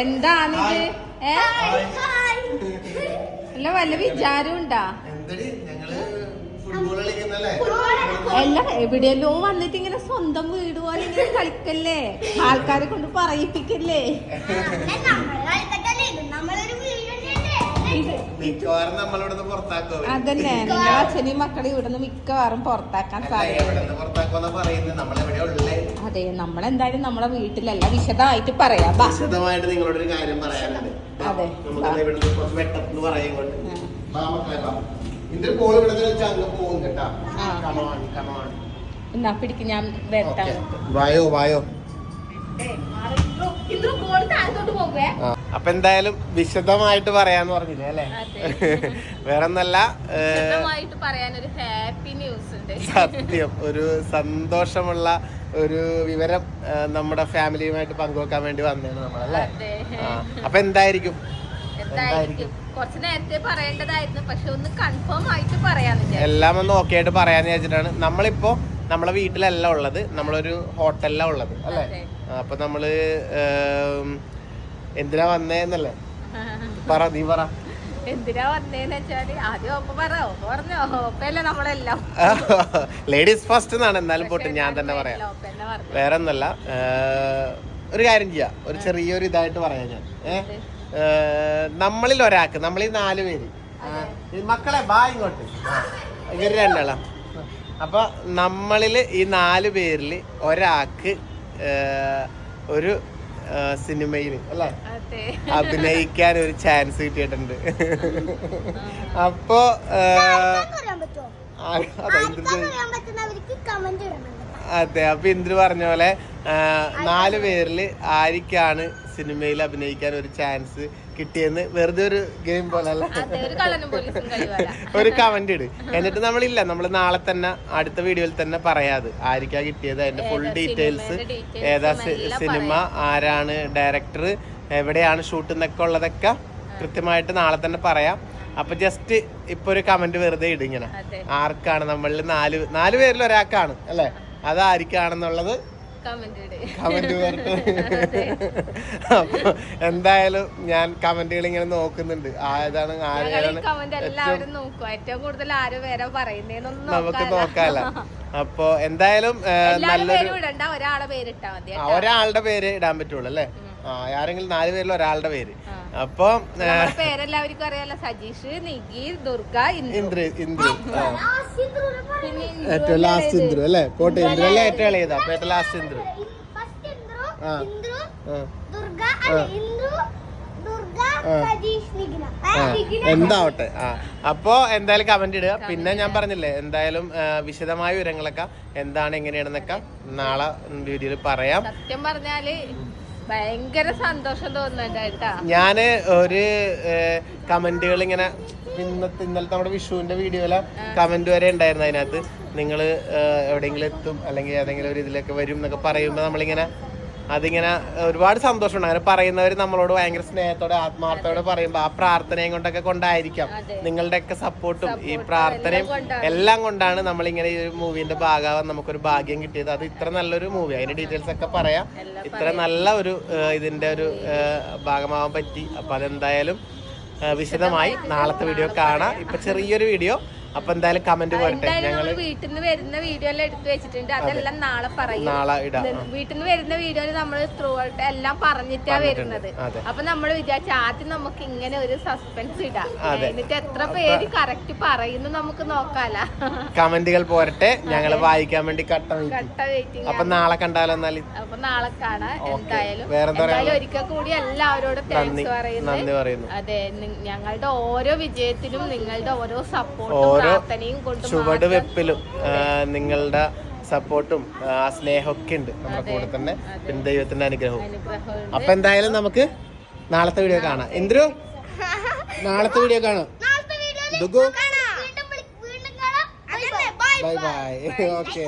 എന്താണിത് ഏ? അല്ല വല്ല വിചാരം ഉണ്ടാ? എന്തടി ഞങ്ങൾ ഫുട്ബോൾ കളിക്കുന്നല്ലേ എല്ലാം എവിടെയല്ലോ വന്നിട്ട് ഇങ്ങനെ സ്വന്തം വീട് പോലെ ഇങ്ങനെ കളിക്കല്ലേ? ആൾക്കാരെ കൊണ്ട് പറയിപ്പിക്കല്ലേ നമ്മളൊരു വീഡിയോ ചെയ്യണ്ടേ? ഇത് മിക്കവാറും നമ്മളിവിടുന്ന് പുറത്താക്കും അതന്നെ. നിങ്ങളെ അച്ഛനെയും മക്കളെയും ഇവിടുന്ന് മിക്കവാറും പുറത്താക്കാൻ സാധ്യത എവിടുന്ന് പുറത്താക്കുമെന്നാ പറയുന്നത്? നമ്മളെവിടെ ഉള്ളേ? അതെ നമ്മളെന്തായാലും നമ്മളെ വീട്ടിലല്ല. വിശദമായിട്ട് പറയാം. ബാ. വിശദമായിട്ട് നിങ്ങളോടൊരു കാര്യം പറയാനുണ്ട്. അതെ. നമുക്ക് ഇവിടുന്ന് കുറച്ച് വെട്ടത്തിന് പറയാൻ കൊണ്ട് ആ. വാ മക്കളെ വാ ഇതിന്റെ കോൾ ഇവിടുന്ന് വെച്ച് അങ്ങ് പോകും കേട്ടാ. ആ. എന്നാ പിടിക്ക് ഞാൻ വരട്ടാം വായോ വായോ. അപ്പൊ എന്തായാലും വിശദമായിട്ട് പറയാന്ന് പറഞ്ഞില്ലേ അല്ലേ? വേറെ ഒന്നല്ല സത്യം ഒരു സന്തോഷമുള്ള ഒരു വിവരം നമ്മുടെ ഫാമിലിയുമായിട്ട് പങ്കുവെക്കാൻ വേണ്ടി വന്നതാണ് നമ്മളല്ലേ അല്ലേ. അപ്പൊ എന്തായിരിക്കും? കുറച്ച് നേരത്തെ പറയേണ്ടതായിരുന്നു പക്ഷെ ഒന്ന് കൺഫേം ആയിട്ട് പറയാന്ന് എല്ലാം ഒന്ന് ഓക്കെ ആയിട്ട് പറയാന്ന് വെച്ചിട്ടാണ് നമ്മളിപ്പോ നമ്മളെ വീട്ടിലല്ല ഉള്ളത് നമ്മളൊരു ഹോട്ടലിലാണ് ഉള്ളത് അല്ലേ? അപ്പൊ നമ്മൾ എന്തിനാ വന്നേന്നല്ലേ പറ നീ പറ. എന്തിനാ വന്നേന്ന് വെച്ചാൽ ആദ്യം ഒപ്പ പറ ഒപ്പ പറഞ്ഞോ നമ്മളെല്ലാം. ലേഡീസ് ഫസ്റ്റ് എന്നാണ് എന്നാലും പോട്ട് ഞാൻ തന്നെ പറയാം. വേറെ ഒന്നല്ല ഒരു കാര്യം ചെയ്യാം. ഒരു ചെറിയൊരു ഇതായിട്ട് പറയാം ഞാൻ. നമ്മളിൽ ഒരാൾക്ക് നമ്മൾ ഈ നാല് പേര്. മക്കളെ ബാ ഇങ്ങോട്ട്. ഇവർ രണ്ടാളാ. അപ്പൊ നമ്മളിൽ ഈ നാല് പേരിൽ ഒരാൾക്ക് ഒരു സിനിമയിൽ അല്ലേ? അഭിനയിക്കാൻ ഒരു ചാൻസ് കിട്ടിയിട്ടുണ്ട്. അപ്പോ അതെ അപ്പൊ ഇന്ദ്ര പറഞ്ഞ പോലെ നാല് പേരിൽ ആരിക്കാണ് സിനിമയിൽ അഭിനയിക്കാൻ ഒരു ചാൻസ് കിട്ടിയെന്ന് വെറുതെ ഒരു ഗെയിം പോലെ അല്ല. ഒരു കമന്റ് ഇട്. എന്നിട്ട് നമ്മളില്ല നമ്മൾ നാളെ തന്നെ അടുത്ത വീഡിയോയിൽ തന്നെ പറയാത് ആരിക്കാ കിട്ടിയത്? അതിന്റെ ഫുൾ ഡീറ്റെയിൽസ് ഏതാ സിനിമ ആരാണ് ഡയറക്ടർ എവിടെയാണ് ഷൂട്ട് എന്നൊക്കെ ഉള്ളതൊക്കെ കൃത്യമായിട്ട് നാളെ തന്നെ പറയാം. അപ്പൊ ജസ്റ്റ് ഇപ്പൊ ഒരു കമന്റ് വെറുതെ ഇട് ഇങ്ങനെ. ആർക്കാണ് നമ്മളിൽ നാല് നാല് പേരിൽ ഒരാൾക്കാണ് അല്ലേ? അത് ആർക്കാണെന്നുള്ളത് കമന്റ് ഇട് അപ്പൊ എന്തായാലും ഞാൻ കമന്റുകൾ ഇങ്ങനെ നോക്കുന്നുണ്ട്. ആയതാണ് ആരാണ് നമുക്ക് നോക്കാല അപ്പൊ എന്തായാലും നല്ലൊരു ഒരാളുടെ പേര് ഇടാൻ പറ്റുള്ളൂ അല്ലേ? ആരെങ്കിലും നാല് പേരിൽ ഒരാളുടെ പേര്. അപ്പൊ പേരെല്ലാവർക്കും അറിയാലോ സജീഷ് നിഖിൽ ദുർഗ ഇന്ദ്രു. ഇന്ദ്രു ഇന്ദ്രു. ലാസ്റ്റ് ഏറ്റവും ഇന്ദ്രു അല്ലേ? പോട്ടെ ഇന്ദ്രു അല്ലേ ഏറ്റവും ഇളയതാ? അപ്പൊ ഏറ്റവും ലാസ്റ്റ് ഇന്ദ്രു. എന്താവട്ടെ? ആ. അപ്പോ എന്തായാലും കമന്റ് ഇടുക. പിന്നെ ഞാൻ പറഞ്ഞില്ലേ എന്തായാലും വിശദമായ വിവരങ്ങളൊക്കെ എന്താണ് എങ്ങനെയാണെന്നൊക്കെ നാളെ വീഡിയോയിൽ പറയാം. സത്യം പറഞ്ഞാൽ ഭയങ്കര സന്തോഷം തോന്നുന്നുണ്ടായിട്ടാ ഞാൻ ഒരു കമന്റുകൾ ഇങ്ങനെ ഇന്നത്തെ ഇന്നലത്തെ നമ്മുടെ വിഷുവിന്റെ വീഡിയോയിലെ കമന്റ് വരെ ഉണ്ടായിരുന്നു അതിനകത്ത്. നിങ്ങൾ എവിടെയെങ്കിലും എത്തും അല്ലെങ്കിൽ ഏതെങ്കിലും ഒരു ഇതിലൊക്കെ വരും എന്നൊക്കെ പറയുമ്പോൾ നമ്മളിങ്ങനെ അതിങ്ങനെ ഒരുപാട് സന്തോഷമുണ്ട്. അങ്ങനെ പറയുന്നവർ നമ്മളോട് ഭയങ്കര സ്നേഹത്തോടെ ആത്മാർത്ഥത്തോടെ പറയുമ്പോൾ ആ പ്രാർത്ഥനയും കൊണ്ടൊക്കെ കൊണ്ടായിരിക്കാം. നിങ്ങളുടെയൊക്കെ സപ്പോർട്ടും ഈ പ്രാർത്ഥനയും എല്ലാം കൊണ്ടാണ്. നമ്മൾ ഇങ്ങനെ നമ്മളിങ്ങനെ ഈ മൂവിന്റെ ഭാഗമാവാൻ നമുക്കൊരു ഭാഗ്യം കിട്ടിയത്. അത് ഇത്ര നല്ലൊരു മൂവി. അതിന്റെ ഡീറ്റെയിൽസ് ഒക്കെ പറയാം. ഇത്ര നല്ല ഒരു ഇതിന്റെ ഒരു ഭാഗമാവാൻ പറ്റി. അപ്പൊ അതെന്തായാലും വിശദമായി നാളത്തെ വീഡിയോ കാണാം. ഇപ്പൊ ചെറിയൊരു വീഡിയോ. അപ്പൊ എന്തായാലും കമന്റ് പോരട്ടെ. ഞങ്ങൾ വീട്ടിൽ നിന്ന് വരുന്ന വീഡിയോ എല്ലാം എടുത്തു വെച്ചിട്ടുണ്ട്. അതെല്ലാം നാളെ പറയും. നാളെ ഇടാം. വീട്ടിൽ നിന്ന് വരുന്ന വീഡിയോയിൽ നമ്മൾ ത്രൂ ഔട്ട് എല്ലാം പറഞ്ഞിട്ടാ. വരുന്നത്. അപ്പൊ നമ്മൾ വിചാരിച്ച ആദ്യം നമുക്ക് ഇങ്ങനെ ഒരു സസ്പെൻസ് ഇടാം. എന്നിട്ട് എത്ര പേര് കറക്റ്റ് പറയുന്നു നമുക്ക് നോക്കാല. കമന്റുകൾ പോരട്ടെ. ഞങ്ങൾ വായിക്കാൻ വേണ്ടി കട്ട വെയിറ്റിംഗ് അപ്പൊ നാളെ കണ്ടാലോ എന്നാലും? അപ്പൊ നാളെ കാണാം. എന്തായാലും എന്തായാലും ഒരിക്കൽ കൂടി എല്ലാവരോടും താങ്ക്സ് പറയുന്നു. അതെ ഞങ്ങളുടെ ഓരോ വിജയത്തിലും നിങ്ങളുടെ ഓരോ സപ്പോർട്ടും ഓരോ ചുവട് വെപ്പിലും നിങ്ങളുടെ സപ്പോർട്ടും ആ സ്നേഹമൊക്കെ ഉണ്ട് നമ്മുടെ കൂടെ തന്നെ പിന്നെ ദൈവത്തിന്റെ അനുഗ്രഹവും. അപ്പൊ എന്തായാലും നമുക്ക് നാളത്തെ വീഡിയോ കാണാം. എന്തിനു നാളത്തെ വീഡിയോ കാണാം. നാളത്തെ വീഡിയോയിൽ ദുഗു. കാണാം. വീണ്ടും വീണ്ടും കാണാം. Bye bye okay.